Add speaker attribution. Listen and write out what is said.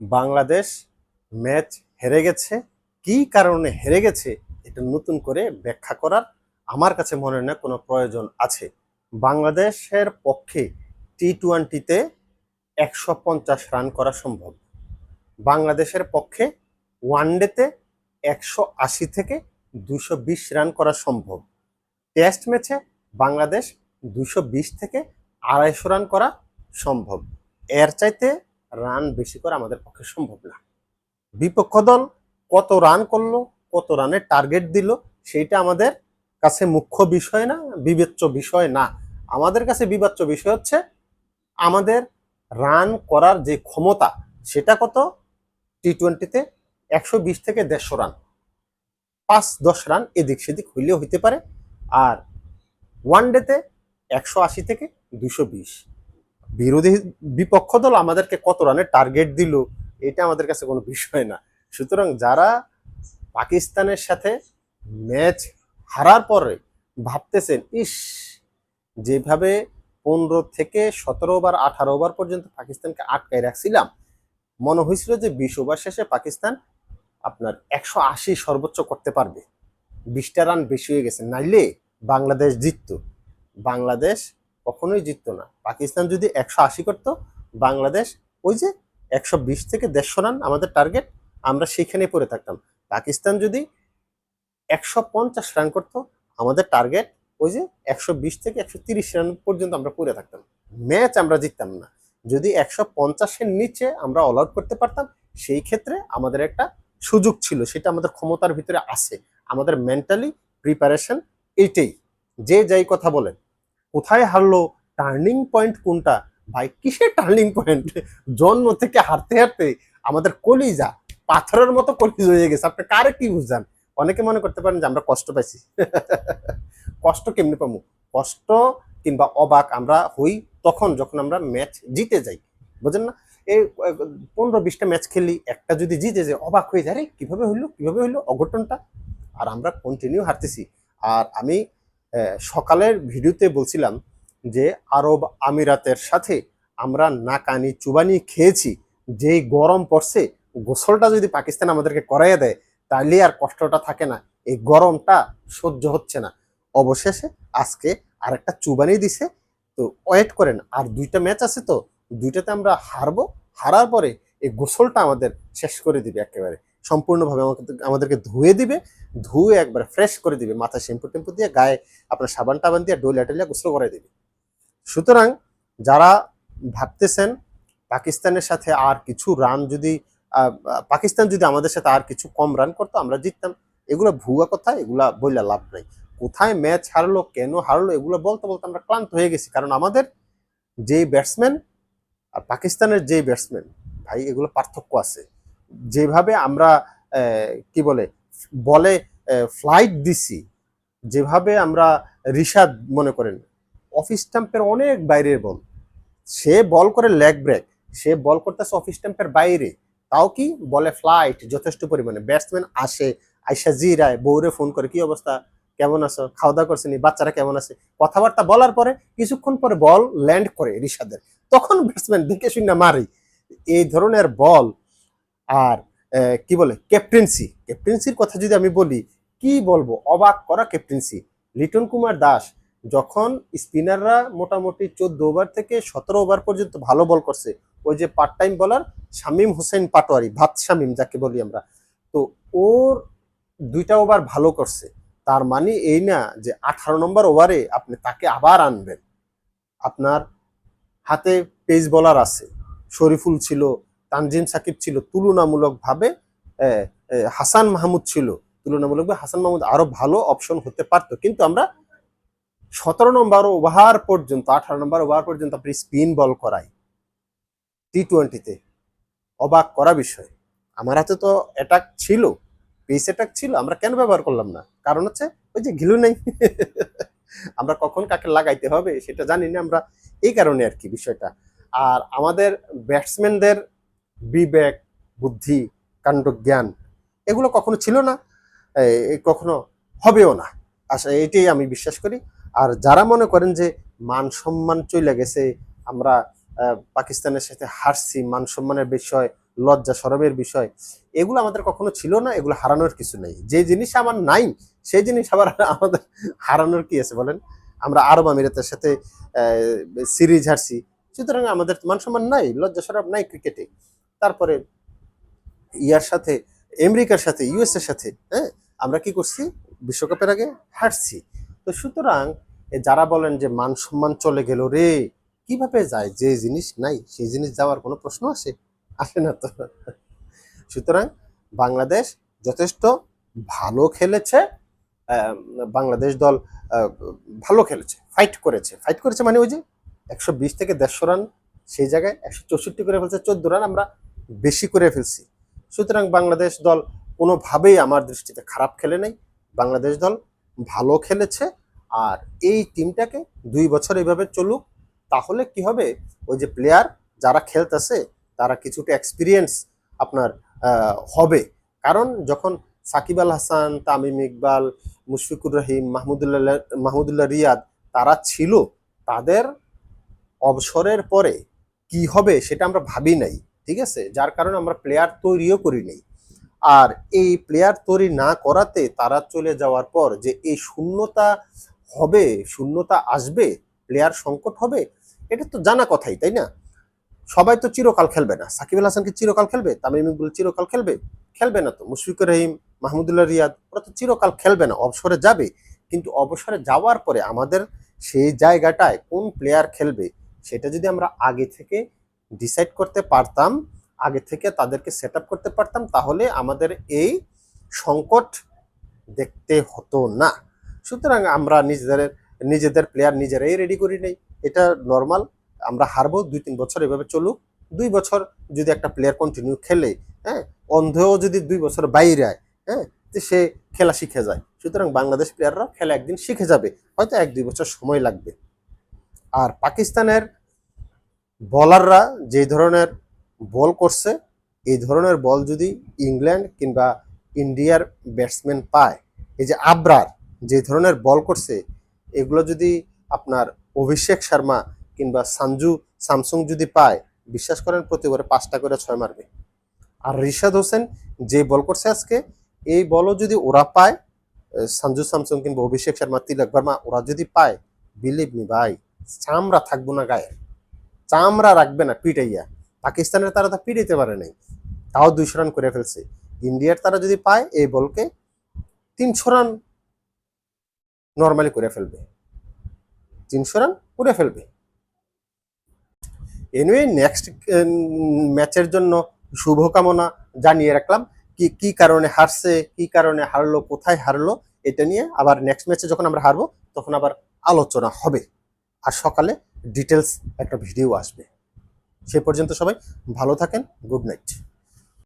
Speaker 1: Bangladesh match হেরে গেছে। কি কারণে হেরে গেছে এটা নতুন করে ব্যাখ্যা করার আমার কাছে মনে হয় না, কোনো প্রয়োজন আছে। বাংলাদেশের পক্ষে টি টোয়েন্টিতে একশো পঞ্চাশ রান করা সম্ভব। বাংলাদেশের পক্ষে ওয়ানডেতে একশো আশি থেকে দুশো বিশ রান করা সম্ভব। টেস্ট ম্যাচে বাংলাদেশ দুশো বিশ থেকে আড়াইশো রান করা সম্ভব। এর চাইতে রান বেশি করা আমাদের পক্ষে সম্ভব না। বিপক্ষ দল কত রান করল, কত রানের টার্গেট দিল, সেইটা আমাদের কাছে মুখ্য বিষয় না, বিবেচ্য বিষয় না। আমাদের কাছে বিবেচ্য বিষয় হচ্ছে আমাদের রান করার যে ক্ষমতা, সেটা কত? টি টোয়েন্টিতে একশো বিশ থেকে দেড়শো রান পাঁচ দশ রান এদিক সেদিক হইলেও হইতে পারে। আর ওয়ান ডেতে একশো আশি থেকে দুশো বিশ। বিরোধী বিপক্ষ দল আমাদেরকে কত রানের টার্গেট দিল, এটা আমাদের কাছে কোনো বিষয় না। সুতরাং যারা পাকিস্তানের সাথে ম্যাচ হারার পরে ভাবতেছেন, ইস, যেভাবে পনেরো থেকে সতেরো ওভার আঠারো ওভার পর্যন্ত পাকিস্তানকে আটকায় রাখছিলাম, মনে হয়েছিল যে বিশ ওভার শেষে পাকিস্তান আপনার একশো আশি সর্বোচ্চ করতে পারবে। বিশটা রান বেশি হয়ে গেছে, নাইলে বাংলাদেশ জিততো। বাংলাদেশ কখনোই জিততো না। পাকিস্তান যদি একশো আশি করতো, বাংলাদেশ ওই যে একশো বিশ থেকে দেড়শো রান আমাদের টার্গেট আমরা সেইখানে পড়ে থাকতাম। পাকিস্তান যদি একশো পঞ্চাশ রান করতো, আমাদের টার্গেট ওই যে একশো বিশ থেকে একশো তিরিশ রান পর্যন্ত আমরা পড়ে থাকতাম। ম্যাচ আমরা জিততাম না। যদি একশো পঞ্চাশের নিচে আমরা অল আউট করতে পারতাম, সেই ক্ষেত্রে আমাদের একটা সুযোগ ছিল, সেটা আমাদের ক্ষমতার ভিতরে আছে। আমাদের মেন্টালি প্রিপারেশন এইটাই। যে যাই কথা বলেন কোথায় হারলো টার্নিং পয়েন্ট কোনটা, ভাই কিসের টার্নিং পয়েন্ট জন্ম থেকে হারতে হারতে আমাদের কলিজা, পাথরের মতো কলিজ হয়ে গেছে। আপনি কারে কি বুঝান? অনেকে মনে করতে পারেন যে আমরা কষ্ট পাইছি। কষ্ট কেমনি পাবো? কষ্ট কিংবা অবাক আমরা হই তখন যখন আমরা ম্যাচ জিতে যাই। বুঝেন না? এই পনেরো বিশটা ম্যাচ খেলি, একটা যদি জিতে যায়, অবাক হয়ে যায় রে কীভাবে হইল? কীভাবে হইল অঘটনটা? আর আমরা কন্টিনিউ হারতেছি। আর আমি সকালের ভিডিওতে বলছিলাম যে আরব আমিরাতের সাথে আমরা নাকানি চুবানি খেয়েছি, যেই গরম পড়ছে, গোসলটা যদি পাকিস্তান আমাদেরকে করাইয়া দেয় তাহলে আর কষ্টটা থাকে না, এই গরমটা সহ্য হচ্ছে না। অবশেষে আজকে আরেকটা চুবানি দিছে, তো ওয়েট করেন, আর দুইটা ম্যাচ আছে তো, দুইটাতে আমরা হারবো, হারার পরে এই গোসলটা আমাদের শেষ করে দিবে একেবারে। সম্পূর্ণভাবে আমাকে আমাদেরকে ধুয়ে দিবে, ধুয়ে একবার ফ্রেশ করে দিবে। মাথা শ্যাম্পু টেম্পু দিয়ে, গায়ে আপনার সাবান টাবান দিয়ে ডোলিয়া টোলিয়া গোসল করে দিবে। সুতরাং যারা ভাবতেছেন পাকিস্তানের সাথে আর কিছু রান যদি পাকিস্তান যদি আমাদের সাথে আর কিছু কম রান করতো, আমরা জিততাম। এগুলো ভুয়া কথা, এগুলা বইলা লাভ নাই। কোথায় ম্যাচ হারলো, কেন হারলো, এগুলো বলতে বলতে আমরা ক্লান্ত হয়ে গেছি। কারণ আমাদের যে ব্যাটসম্যান আর পাকিস্তানের যে ব্যাটসম্যান ভাই, এগুলো পার্থক্য আছে। যেভাবে আমরা কি বলে বলে ফ্লাইট দিছি, যেভাবে আমরা রিশাদ মনে করেন অফিস স্টাম্পের অনেক বাইরের বল। সে বল করে লেগ ব্রেক সে বল করতেছে অফিস স্টাম্পের বাইরে। তাও কি বলে ফ্লাইট যথেষ্ট পরিমাণে। ব্যাটসম্যান আসে, আইসা জিরায়, বউরে ফোন করে, কি অবস্থা? কেমন আছো? খাওয়া দাওয়া করছেনি? বাচ্চারা কেমন আছে? কথাবার্তা বলার পরে কিছুক্ষণ পরে বল ল্যান্ড করে রিশাদের। তখন ব্যাটসম্যান দেখে শুনে মারি। এই ধরনের বল আর কি বলে ক্যাপ্টেন্সি ক্যাপ্টেন্সির কথা যদি আমি বলি, কি বলব? অবাক করা ক্যাপ্টেন্সি লিটন কুমার দাস যখন স্পিনাররা মোটামুটি চোদ্দ ওভার থেকে সতেরো ওভার পর্যন্ত ভালো বল করছে, ওই যে পার্ট টাইম বলার শামীম হোসেন পাটোয়ারি, ভাত শামীম যাকে বলি আমরা, তো ওর দুইটা ওভার ভালো করছে। তার মানে এই না যে আঠারো নম্বর ওভারে আপনি তাকে আবার আনবেন। আপনার হাতে পেস বলার আছে। শরীফুল ছিল তানজিম সাকিব ছিল তুলনামূলকভাবে হাসান মাহমুদ ছিল তুলনামূলকভাবে, হাসান মাহমুদ আরও ভালো অপশন হতে পারতো। কিন্তু আমরা সতেরো নম্বর ওভার পর্যন্ত, আঠারো নম্বর ওভার পর্যন্ত আপনি স্পিন বল করাই। টি টোয়েন্টিতে অবাক করা বিষয়। আমার হাতে তো অ্যাটাক ছিল পেস অ্যাটাক ছিল, আমরা কেন ব্যবহার করলাম না? কারণ হচ্ছে ওই যে ঘিলু নেই। আমরা কখন কাকে লাগাইতে হবে সেটা জানি না, আমরা এই কারণে আর কি বিষয়টা। আর আমাদের ব্যাটসম্যানদের বিবেক, বুদ্ধি কাণ্ড জ্ঞান এগুলো কখনো ছিল না কখনো হবেও না। আশা এটাই আমি বিশ্বাস করি। আর যারা মনে করেন যে মান সম্মান চলে গেছে, আমরা পাকিস্তানের সাথে হারছি, মান সম্মানের বিষয়, লজ্জা সরমের বিষয়, এগুলো আমাদের কখনো ছিল না, এগুলো হারানোর কিছু নেই। যে জিনিস আমার নাই, সেই জিনিস আবার আমাদের হারানোর কি আছে বলেন? আমরা আরব আমিরাতের সাথে সিরিজ হারছি, সুতরাং আমাদের মান সম্মান নাই, লজ্জা সরব নাই ক্রিকেটে তারপরে ইয়ার সাথে, আমেরিকার সাথে ইউএস এর সাথে হ্যাঁ আমরা কি করছি? বিশ্বকাপের আগে হারছি। তো সুতরাং যারা বলেন যে মান সম্মান চলে গেল রে, কীভাবে যায়? যে জিনিস নাই, সেই জিনিস যাওয়ার কোনো প্রশ্ন আসে? আসে না তো। সুতরাং বাংলাদেশ যথেষ্ট ভালো খেলেছে বাংলাদেশ দল ভালো খেলেছে ফাইট করেছে। ফাইট করেছে মানে ওই যে একশো বিশ থেকে দেড়শো রান সেই জায়গায় একশো চৌষট্টি করে ফেলছে, চোদ্দ রান আমরা বেশি করে ফেলছি। সুতরাং বাংলাদেশ দল কোনোভাবেই আমার দৃষ্টিতে খারাপ খেলে নাই। বাংলাদেশ দল ভালো খেলেছে আর এই টিমটাকে দুই বছর এইভাবে চলুক, তাহলে কি হবে? ওই যে প্লেয়ার যারা খেলতেছে, তারা কিছুটা এক্সপিরিয়েন্স আপনার হবে। কারণ যখন সাকিব আল হাসান, তামিম ইকবাল, মুশফিকুর রহিম, মাহমুদুল্লাহ মাহমুদুল্লাহ রিয়াদ, তারা ছিল, তাদের অবসরের পরে কি হবে সেটা আমরা ভাবি নাই। ঠিক আছে? যার কারণে আমরা প্লেয়ার তৈরিও করি নাই। আর এই প্লেয়ার তৈরি না করাতে তারা চলে যাওয়ার পর যে এই শূন্যতা হবে, শূন্যতা আসবে প্লেয়ার সংকট হবে, এটা তো জানা কথাই, তাই না? সবাই তো চিরকাল খেলবে না। সাকিব আল চিরকাল খেলবে, তামিম ইকবাল চিরকাল খেলবে খেলবে না তো। মুশফিকুর রহিম, মাহমুদুল্লাহ রিয়াদ, ওরা তো চিরকাল খেলবে না, অবসরে যাবে। কিন্তু অবসরে যাওয়ার পরে আমাদের সেই জায়গাটায় কোন প্লেয়ার খেলবে, সেটা যদি আমরা আগে থেকে ডিসাইড করতে পারতাম, আগে থেকে তাদেরকে সেট করতে পারতাম, তাহলে আমাদের এই সংকট দেখতে হতো না। সুতরাং আমরা নিজেদের নিজেদের প্লেয়ার নিজেরাই রেডি করি নেই। এটা নর্মাল আমরা হারবো দুই তিন বছর এভাবে চলুক। দুই বছর যদি একটা প্লেয়ার কন্টিনিউ খেলে হ্যাঁ অন্ধেও যদি দুই বছর বাইরে আয় হ্যাঁ তো সে খেলা শিখে যায়। সুতরাং বাংলাদেশ প্লেয়াররা খেলা একদিন শিখে যাবে। হয়তো এক দুই বছর সময় লাগবে। আর পাকিস্তানের বলাররা যে ধরনের বল করছে, এই ধরনের বল যদি ইংল্যান্ড কিংবা ইন্ডিয়ার ব্যাটসম্যান পায়, এই যে আবরার যে ধরনের বল করছে, এগুলো যদি আপনার অভিষেক শর্মা কিংবা সঞ্জু স্যামসুং যদি পায়, বিশ্বাস করেন প্রতি ওভারে পাঁচটা করে ছয় মারবে। আর রিশাদ হোসেন যে বল করছে আজকে, এই বলও যদি ওরা পায় সঞ্জু স্যামসুং কিংবা অভিষেক শর্মা, তিলক ভার্মা ওরা যদি পায় বিলিভ মি ভাই, চামড়া থাকব না গায়ে। চামড়া রাখবে না, পিটাইয়া। পাকিস্তানের তারা তা পিটাইতে পারে নাই। তাও দুইশো রান করে ফেলছে। ইন্ডিয়ার তারা যদি পায়, এই বলকে তিনশো রান নর্মালি করে ফেলবে। তিনশো রান করে ফেলবে। এনিওয়ে নেক্সট ম্যাচের জন্য শুভকামনা জানিয়ে রাখলাম। কি কি কারণে হারছে, কি কারণে হারলো, কোথায় হারলো, এটা নিয়ে আবার নেক্সট ম্যাচে যখন আমরা হারবো, তখন আবার আলোচনা হবে। আর সকালে ডিটেলস একটা ভিডিও আসবে। সে পর্যন্ত সবাই ভালো থাকেন গুড নাইট